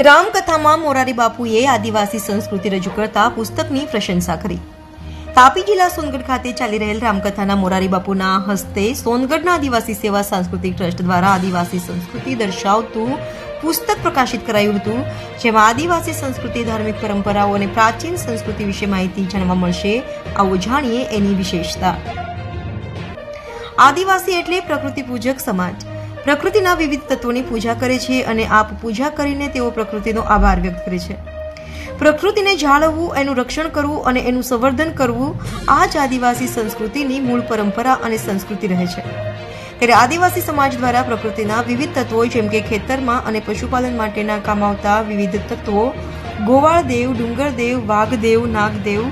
રામકથામાં મોરારી બાપુએ આદિવાસી સંસ્કૃતિ રજૂ કરતા પુસ્તકની પ્રશંસા કરી. તાપી જિલ્લા સોનગઢ ખાતે ચાલી રહેલ રામકથાના મોરારી બાપુના હસ્તે સોનગઢના આદિવાસી સેવા સાંસ્કૃતિક ટ્રસ્ટ દ્વારા આદિવાસી સંસ્કૃતિ દર્શાવતું પુસ્તક પ્રકાશિત કરાયું હતું, જેમાં આદિવાસી સંસ્કૃતિ, ધાર્મિક પરંપરાઓ અને પ્રાચીન સંસ્કૃતિ વિશે માહિતી જાણવા મળશે. આવો જાણીએ એની વિશેષતા. આદિવાસી એટલે પ્રકૃતિ પૂજક સમાજ. પ્રકૃતિના વિવિધ તત્વોની પૂજા કરે છે અને આપ પૂજા કરીને તેઓ પ્રકૃતિનો આભાર વ્યક્ત કરે છે. પ્રકૃતિને જાળવવું, એનું રક્ષણ કરવું અને એનું સંવર્ધન કરવું આ જ આદિવાસી સંસ્કૃતિની મૂળ પરંપરા અને સંસ્કૃતિ રહે છે. ત્યારે આદિવાસી સમાજ દ્વારા પ્રકૃતિના વિવિધ તત્વો જેમ કે ખેતરમાં અને પશુપાલન માટેના કામ આવતા વિવિધ તત્વો ગોવાળદેવ, ડુંગરદેવ, વાઘદેવ, નાગદેવ,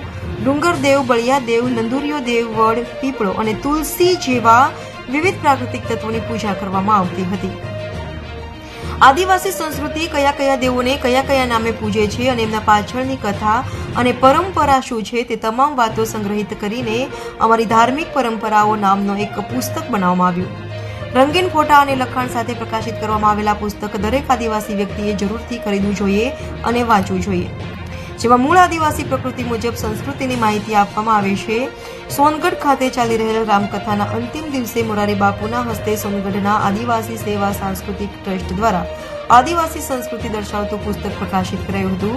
ડુંગરદેવ, બળિયાદેવ નંદુરિયો દેવ વડ, પીપળો અને તુલસી જેવા વિવિધ પ્રાકૃતિક તત્વોની પૂજા કરવામાં આવતી હતી. આદિવાસી સંસ્કૃતિ કયા કયા દેવોને કયા કયા નામે પૂજે છે અને એમના પાછળની કથા અને પરંપરા શું છે તે તમામ વાતો સંગ્રહિત કરીને અમારી ધાર્મિક પરંપરાઓ નામનો એક પુસ્તક બનાવવામાં આવ્યું. રંગીન ફોટા અને લખાણ સાથે પ્રકાશિત કરવામાં આવેલા પુસ્તક દરેક આદિવાસી વ્યક્તિએ જરૂરથી ખરીદવું જોઈએ અને વાંચવું જોઈએ. જેમાં મૂળ આદિવાસી પ્રકૃતિ મુજબ સંસ્કૃતિની માહિતી આપવામાં આવે છે. સોનગઢ ખાતે ચાલી રહેલ રામકથાના અંતિમ દિવસે મોરારી બાપુના હસ્તે સોનગઢના આદિવાસી સેવા સાંસ્કૃતિક ટ્રસ્ટ દ્વારા આદિવાસી સંસ્કૃતિ દર્શાવતું પુસ્તક પ્રકાશિત કરાયું હતું.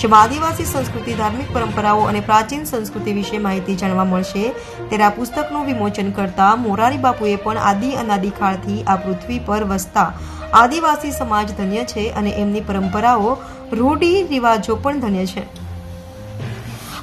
જેમાં આદિવાસી સંસ્કૃતિ, ધાર્મિક પરંપરાઓ અને પ્રાચીન સંસ્કૃતિ વિશે માહિતી જાણવા મળશે. ત્યારે આ પુસ્તકનું વિમોચન કરતા મોરારી બાપુએ પણ આદિ અનાદિ કાળથી આ પૃથ્વી પર વસતા આદિવાસી સમાજ ધન્ય છે અને એમની પરંપરાઓ રૂઢિ રિવાજો પણ ધન્ય છે.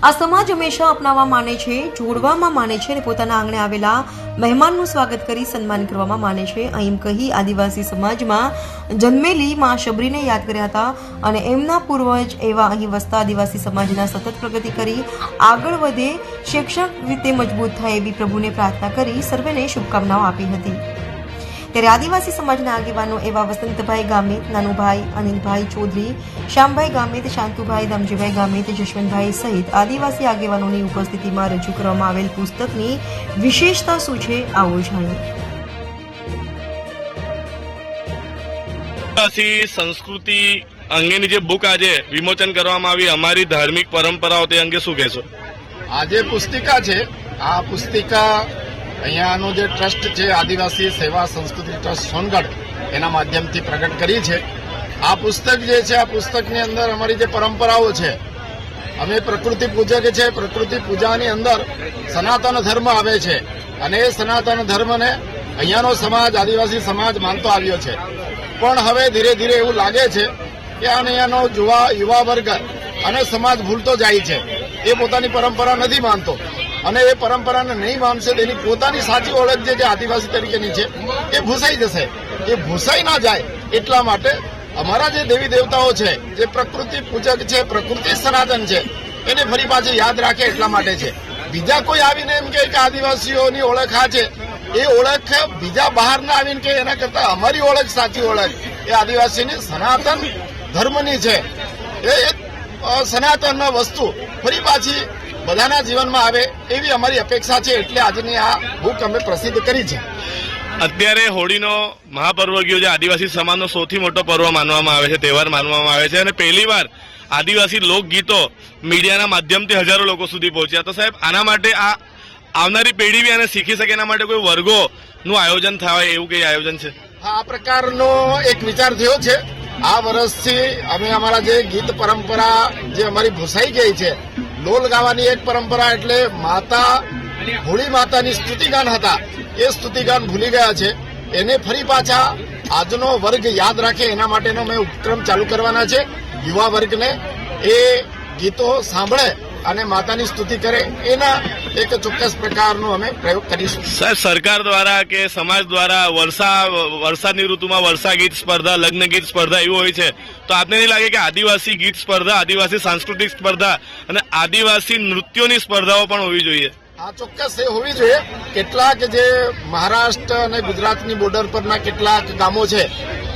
આ સમાજ હંમેશા અપનાવવા માને છે, જોડવામાં માને છે અને પોતાના આંગણે આવેલા મહેમાનનું સ્વાગત કરી સન્માન કરવામાં માને છે. અહીં કહી આદિવાસી સમાજમાં જન્મેલી મા શબરીને યાદ કર્યા હતા અને એમના પૂર્વજ એવા અહીં વસતા આદિવાસી સમાજના સતત પ્રગતિ કરી, આગળ વધે શૈક્ષણિક રીતે મજબૂત થાય એવી પ્રભુને પ્રાર્થના કરી, સર્વેને શુભકામનાઓ આપી હતી. ત્યારે આદિવાસી સમાજના આગેવાનો એવા વસંતભાઈ ગામિત નાનુભાઈ અનિલભાઈ ચૌધરી શ્યામભાઈ ગામિત શાંતુભાઈ દામજીભાઈ ગામિત જશવંતભાઈ સહિત આદિવાસી આગેવાનોની ઉપસ્થિતિમાં રજૂ કરવામાં આવેલ પુસ્તકની વિશેષતા શું છે આવો જાણીએ. આદિવાસી સંસ્કૃતિ અંગેની જે બુક આજે વિમોચન કરવામાં આવી અમારી ધાર્મિક પરંપરાઓ તે અંગે શું કહેશો? આ જે પુસ્તિકા છે. આ પુસ્તિકા અહીંયાનો જે ટ્રસ્ટ છે, આદિવાસી સેવા સંસ્કૃતિ ટ્રસ્ટ સોનગઢ, એના માધ્યમથી પ્રગટ કરી છે. આ પુસ્તક જે છે, આ પુસ્તકની અંદર અમારી જે પરંપરાઓ છે, અમે પ્રકૃતિ પૂજક છે, પ્રકૃતિ પૂજાની અંદર સનાતન ધર્મ આવે છે. અને એ સનાતન ધર્મને અહીંયાનો સમાજ, આદિવાસી સમાજ માનતો આવ્યો છે. પણ હવે ધીરે ધીરે એવું લાગે છે કે અહીંયાનો યુવા યુવા વર્ગ અને સમાજ ભૂલતો જાય છે. એ પોતાની પરંપરા નથી માનતો. અને એ પરંપરાને નહીં માનશે તેની પોતાની સાચી ઓળખ જે આદિવાસી તરીકેની છે, એ ભૂસાઈ જશે. એ ભૂસાઈ ના જાય એટલા માટે અમારા જે દેવી દેવતાઓ છે, જે પ્રકૃતિ પૂજક છે, પ્રકૃતિ સનાતન છે, એને ફરી પાછી યાદ રાખે એટલા માટે છે. બીજા કોઈ આવીને એમ કે આદિવાસીઓની ઓળખ આ છે, એ ઓળખ બીજા બહાર ના આવીને કે એના કરતા અમારી ઓળખ સાચી ઓળખ. એ આદિવાસીની સનાતન ધર્મની છે. એ સનાતન વસ્તુ. ફરી પાછી બધાના જીવનમાં આવે એવી અમારી અપેક્ષા છે એટલે આજની આ બુક અમે પ્રસિદ્ધ કરી છે. અત્યારે હોળીનો મહાપર્વ ગયો છે. આદિવાસી સમાજનો સૌથી મોટો પર્વ માનવામાં આવે છે તહેવાર માનવામાં આવે છે અને પહેલીવાર આદિવાસી લોકગીતો મીડિયાના માધ્યમથી હજારો લોકો સુધી પહોંચ્યા. તો સાહેબ આના માટે આ આવનારી પેઢી બી આને શીખી શકે એના માટે કોઈ વર્ગોનું આયોજન થાય એવું કઈ આયોજન છે? આ પ્રકારનો એક વિચાર થયો છે. આ વર્ષથી અમે અમારા જે ગીત પરંપરા જે અમારી ભૂસાઈ ગઈ છે લોલ ગાવાની એક પરંપરા એટલે માતા હોળી માતાની સ્તુતિગાન હતા એ સ્તુતિગાન ભૂલી ગયા છે એને ફરી પાછા આજનો વર્ગ યાદ રાખે એના માટેનો મેં ઉપક્રમ ચાલુ કરવાના છે યુવા વર્ગને એ ગીતો સાંભળે અને માતાની સ્તુતિ કરે એના એક ચોક્કસ પ્રકારનો અમે પ્રયોગ કરીશું. સર સરકાર દ્વારા કે સમાજ દ્વારા વર્ષા વરસાદની ઋતુમાં વર્ષા ગીત સ્પર્ધા લગ્ન ગીત સ્પર્ધા એવું હોય છે તો આપને નહીં લાગે કે આદિવાસી ગીત સ્પર્ધા આદિવાસી સાંસ્કૃતિક સ્પર્ધા અને આદિવાસી નૃત્યોની સ્પર્ધાઓ પણ હોવી જોઈએ? આ ચોક્કસ એ હોવી જોઈએ. કેટલાક જે મહારાષ્ટ્ર અને ગુજરાતની બોર્ડર પરના કેટલાક ગામો છે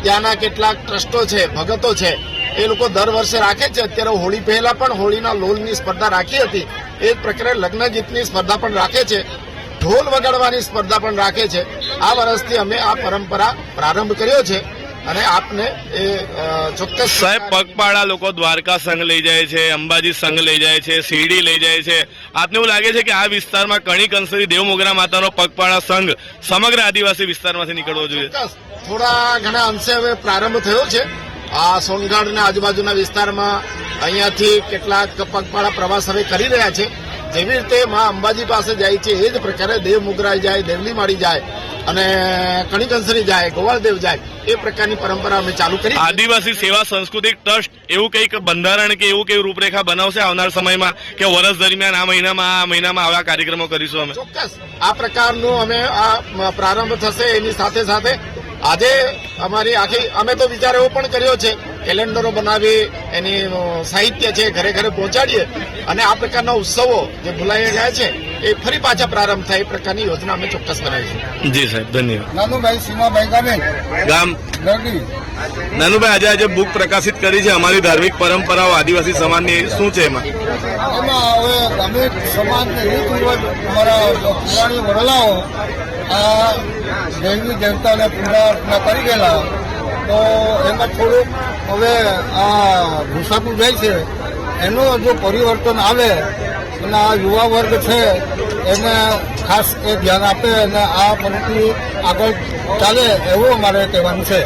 ત્યાંના કેટલાક ટ્રસ્ટો છે ભગતો છે એ લોકો દર વર્ષે રાખે છે. અત્યારે હોળી પહેલા પણ હોળીના લોલની સ્પર્ધા રાખી હતી. એ જ પ્રકારે લગ્ન ગીતની સ્પર્ધા પણ રાખે છે. ઢોલ વગાડવાની સ્પર્ધા પણ રાખે છે. આ વર્ષથી અમે આ પરંપરા પ્રારંભ કર્યો છે અને આપને એ ચોક્કસ સાહેબ પગપાળા લોકો દ્વારકા સંઘ લઈ જાય છે અંબાજી સંઘ લઈ જાય છે શિરડી લઈ જાય છે. આપને એવું લાગે છે કે આ વિસ્તારમાં કણી કંસરી દેવમોગરા માતાનો પગપાળા સંઘ સમગ્ર આદિવાસી વિસ્તારમાંથી નીકળવો જોઈએ? થોડા ઘણા અંશે હવે પ્રારંભ થયો છે. આ સોનગઢના આજુબાજુના વિસ્તારમાં અહીંયાથી કેટલાક પગપાળા પ્રવાસ હવે કરી રહ્યા છે. જેવી રીતે મા અંબાજી પાસે જાય છે એ જ પ્રકારે દેવ મુગરાઈ જાય દેવલી માળી જાય અને કણિકંસરી જાય ગોવાળદેવ જાય એ પ્રકારની પરંપરા અમે ચાલુ કરી આદિવાસી સેવા સંસ્કૃતિક ટ્રસ્ટ એવું કંઈક બંધારણ કે એવું કઈ રૂપરેખા બનાવશે આવનાર સમયમાં કે વર્ષ દરમિયાન આ મહિનામાં આ મહિનામાં આવા કાર્યક્રમો કરીશું અમે? ચોક્કસ. આ પ્રકારનું અમે આ પ્રારંભ થશે એની સાથે સાથે આજે અમારી આખી અમે તો વિચાર એવો પણ કર્યો છે કેલેન્ડરો બનાવી એની સાહિત્ય છે ઘરે ઘરે પહોંચાડીએ અને આ પ્રકારના ઉત્સવો જે ભૂલાઈ ગયા છે એ ફરી પાછા પ્રારંભ થાય એ પ્રકારની યોજના અમે ચોક્કસ બનાવીશું. જી સાહેબ ધન્યવાદ. નાનુભાઈ સીમાભાઈ ગામે. ગામ. નાનુભાઈ આજે આજે બુક પ્રકાશિત કરી છે અમારી ધાર્મિક પરંપરાઓ આદિવાસી સમાજની શું છે એમાં? એમાં હવે ગ્રામીણ સમાજને રીત રિવાજ અમારા પુરાણી વડલાઓ આ દેવી દેવતાને પૂજા કરી ગયેલા તો એમાં થોડુંક હવે આ ભૂસાતું જાય છે. એનું જો પરિવર્તન આવે અને આ યુવા વર્ગ છે, એને ખાસ એ ધ્યાન આપે અને આ પ્રવૃત્તિ આગળ ચાલે એવું અમારે કહેવાનું છે.